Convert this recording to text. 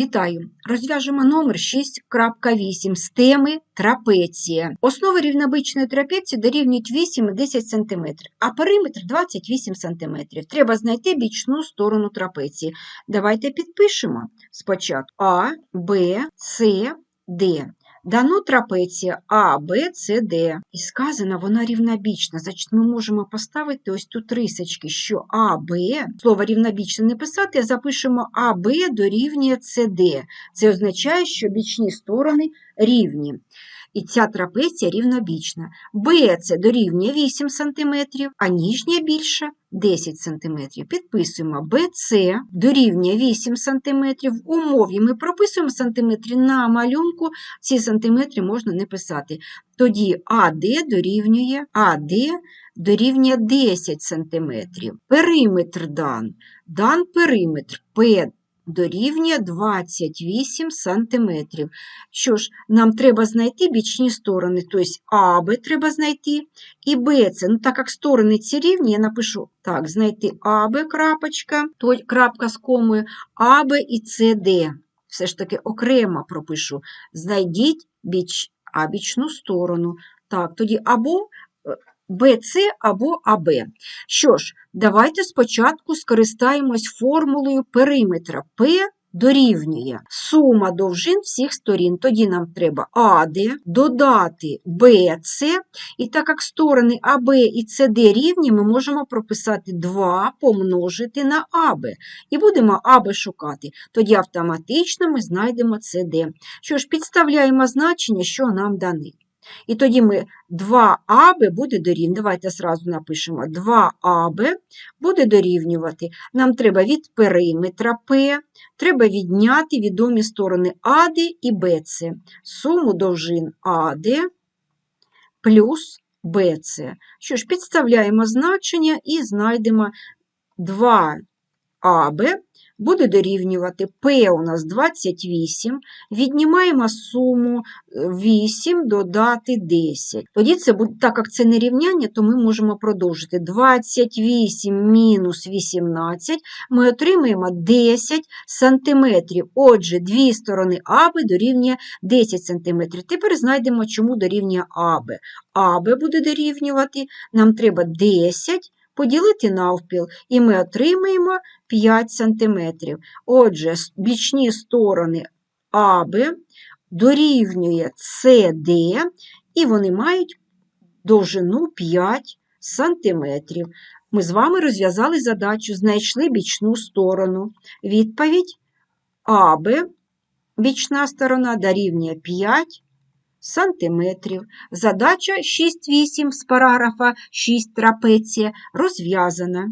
Вітаю! Розв'яжемо номер 6.8 з теми трапеція. Основи рівнобичної трапеції дорівнюють 8 і 10 см, а периметр 28 см. Треба знайти бічну сторону трапеції. Давайте підпишемо спочатку А, Б, С, Д. Дано трапеція А, Б, С, Д. І сказано, вона рівнобічна. Значить, ми можемо поставити ось тут рисочки, що А, Б, слово рівнобічне не писати, а запишемо А, Б дорівнює Д. Це означає, що бічні сторони рівні. І ця трапеція рівнобічна. БЦ дорівнює 8 см, а нижня більша 10 см. Підписуємо БЦ дорівнює 8 см. В умові ми прописуємо сантиметри на малюнку, ці сантиметри можна не писати. Тоді АД дорівнює АД дорівнює 10 см. Периметр дан. Дан периметр П дорівнює 28 см. Що ж, нам треба знайти бічні сторони, тобто АБ треба знайти і БЦ. Ну, так як сторони ці рівні, я напишу так, знайти АБ крапочка, то крапка з комою, АБ і СД. Все ж таки окремо пропишу. Знайдіть біч, а бічну сторону. Так, тоді або БЦ або АБ. Що ж, давайте спочатку скористаємось формулою периметра. П дорівнює сума довжин всіх сторін. Тоді нам треба АД додати БЦ. І так як сторони АБ і СД рівні, ми можемо прописати 2 помножити на АБ. І будемо АБ шукати. Тоді автоматично ми знайдемо СД. Що ж, підставляємо значення, що нам дане. І тоді ми 2АБ буде дорівнювати. Давайте зразу напишемо 2АБ буде дорівнювати. Нам треба від периметра П, треба відняти відомі сторони АД і БЦ. Суму довжин АД плюс БЦ. Що ж, підставляємо значення і знайдемо 2АБ буде дорівнювати П у нас 28, віднімаємо суму 8 додати 10. Тоді це буде, так як це не рівняння, то ми можемо продовжити 28 мінус 18, ми отримаємо 10 сантиметрів. Отже, дві сторони АБ дорівнює 10 сантиметрів. Тепер знайдемо, чому дорівнює АБ. АБ буде дорівнювати, нам треба 10 поділити навпіл, і ми отримаємо 5 см. Отже, бічні сторони АБ дорівнює СД, і вони мають довжину 5 см. Ми з вами розв'язали задачу, знайшли бічну сторону. Відповідь АБ, бічна сторона дорівнює 5 сантиметрів. Задача 6-8 з параграфа 6 трапеція розв'язана.